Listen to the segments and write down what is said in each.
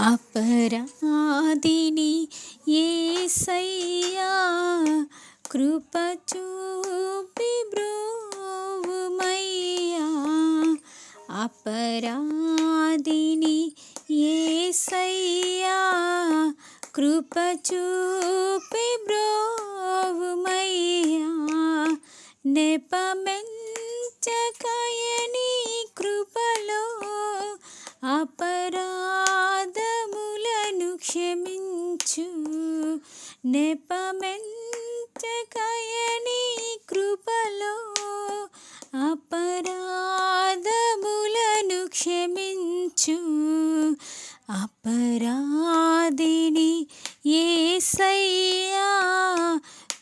అపరాధిని ఏసయ్యా కృప చూపి బ్రోవుమయ్యా. అపరాధిని ఏసయ్యా కృప చూపి బ్రోవుమయ్యా. నెపమెంచకయని నెపమెంచకయని కృపలో అపరాధములను క్షమించు. అపరాధిని ఏసయ్యా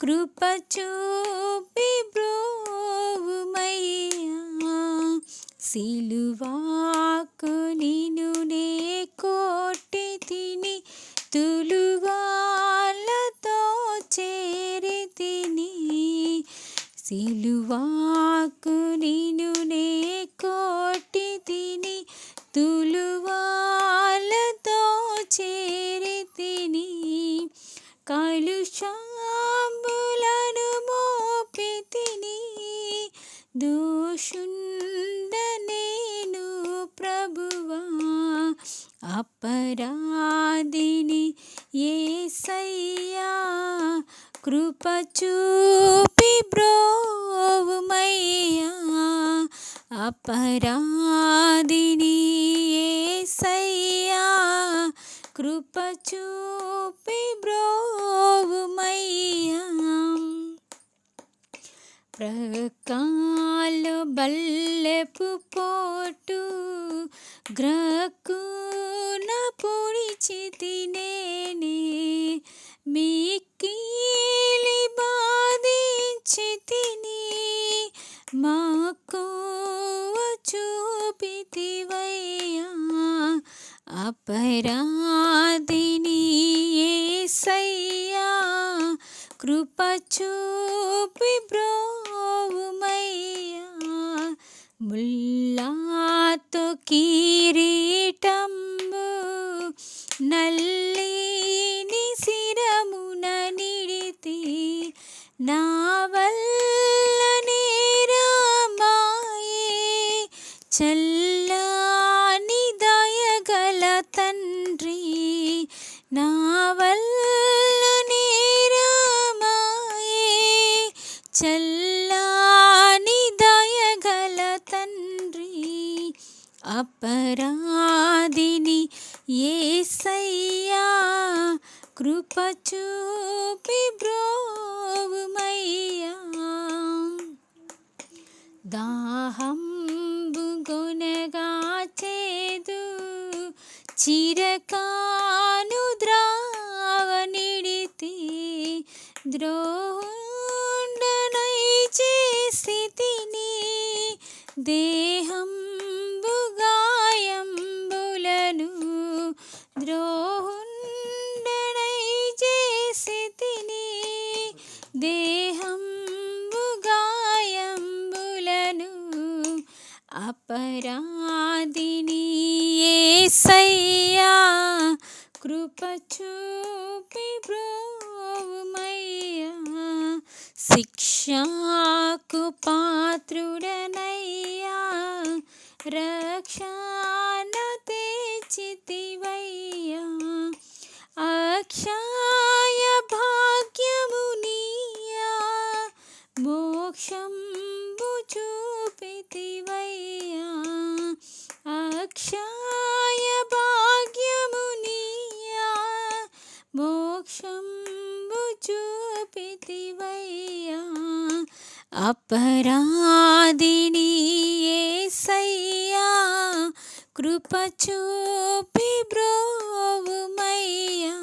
కృపచూపి బ్రోవుమయ్యా. సిలువాకు నిను సిలువాకు నిను నే కోటి తిని తులువాలతో చేరి తిని కలుషాంబులను మోపి తిని దోషుండ నేను ప్రభువా అపరాధిని ఏ సయ్యా కృపచూ బ్రోవుమయ్యా అపరాధిని యేసయ్యా కృప చూపి బ్రోవుమయ్యా ప్రకాలు బల్లెపు పోటు గ్రక్కున పొడిచి తినేనే మీ మాకు చూపితివయ్యా అపరాధిని ఏసయ్యా కృప చూపి బ్రోవుమయ్యా ముల్లాతో కిరీటంబు నల్లిని శిరమున నిడితి నా చల్లాని దయగల తండ్రి నా వల్ల నేరమాయే చల్లాని దయగల తండ్రి అపరాధిని యేసయ్యా కృప చూపి బ్రోవుమయ్యా. దాహం చిరకాను ద్రావనిడితి ద్రోహుండనై చేసి తిని దే కృపచూపి బ్రోవుమయ్యా. శిక్షాకు పాత్రు చూపితివయ్యా అపరాధిని ఏసయ్యా కృప చూపి బ్రోవుమయ్యా.